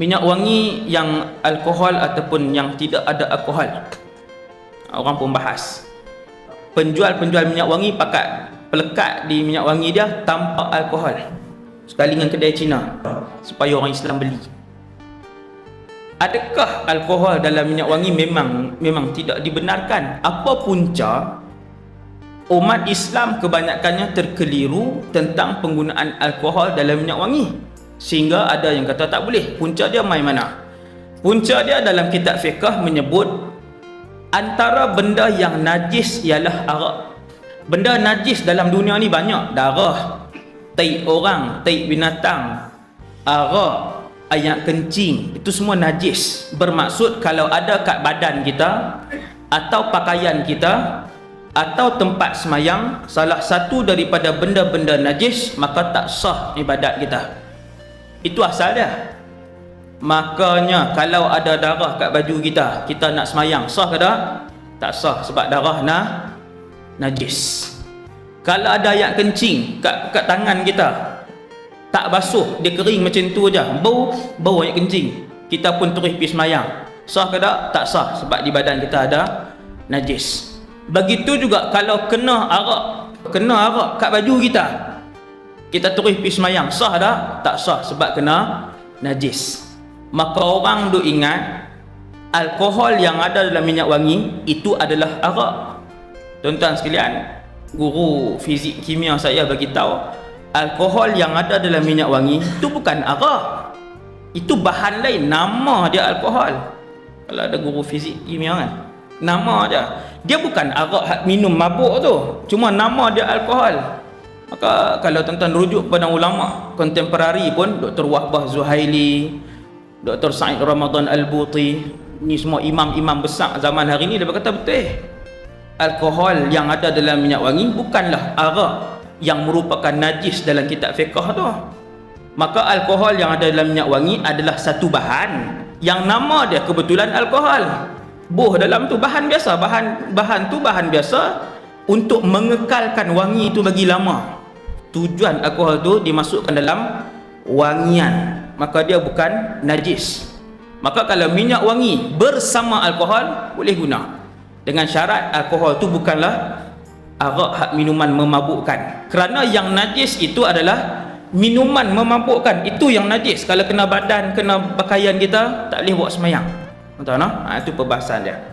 minyak wangi yang alkohol ataupun yang tidak ada alkohol. Orang pun bahas. Penjual-penjual minyak wangi pakat pelekat di minyak wangi dia tanpa alkohol. Sekali dengan kedai Cina supaya orang Islam beli. Adakah alkohol dalam minyak wangi memang memang tidak dibenarkan? Apa punca? Umat Islam kebanyakannya terkeliru tentang penggunaan alkohol dalam minyak wangi sehingga ada yang kata tak boleh. Punca dia mai mana? Punca dia dalam kitab fiqh menyebut antara benda yang najis ialah arak. Benda najis dalam dunia ni banyak. Darah tai orang tai binatang arak ayak kencing. Itu semua najis. Bermaksud kalau ada kat badan kita atau pakaian kita atau tempat semayang salah satu daripada benda-benda najis maka tak sah ibadat kita itu asal dia. Makanya kalau ada darah kat baju kita, kita nak semayang, sah ke tak? Tak sah sebab darah nah najis. Kalau ada ayat kencing kat, kat tangan kita, tak basuh, dia kering macam tu aja. Bau, bau ayat kencing. Kita pun terus pergi semayang. Sah ke tak? Tak sah sebab di badan kita ada najis. Begitu juga kalau kena arak, kena arak kat baju kita, kita terus pergi semayang. Sah dah tak sah sebab kena najis. Maka orang duk ingat alkohol yang ada dalam minyak wangi itu adalah arak. Tuan-tuan sekalian guru fizik kimia saya bagi tahu alkohol yang ada dalam minyak wangi itu bukan arak. Itu bahan lain. Nama dia alkohol. Kalau ada guru fizik kimia kan? Nama dia. Dia bukan arak minum mabuk tu. Cuma nama dia alkohol Maka kalau tuan-tuan rujuk pada ulama kontemporari pun Dr. Wahbah Zuhaili, Dr. Said Ramadan Al-Buti, ni semua imam-imam besar zaman hari ni dia berkata betul. Alkohol yang ada dalam minyak wangi bukanlah arak yang merupakan najis dalam kitab fiqh tu. Maka alkohol yang ada dalam minyak wangi adalah satu bahan yang nama dia kebetulan alkohol. Buh dalam tu bahan biasa, bahan bahan tu bahan biasa untuk mengekalkan wangi itu bagi lama tujuan alkohol tu dimasukkan dalam wangian. Maka dia bukan najis. Maka kalau minyak wangi bersama alkohol boleh guna. Dengan syarat alkohol tu bukanlah arak hak minuman memabukkan. Kerana yang najis itu adalah minuman memabukkan. Itu yang najis. Kalau kena badan kena pakaian kita tak boleh buat semayang. Tuan-tuan ha? itu perbahasan dia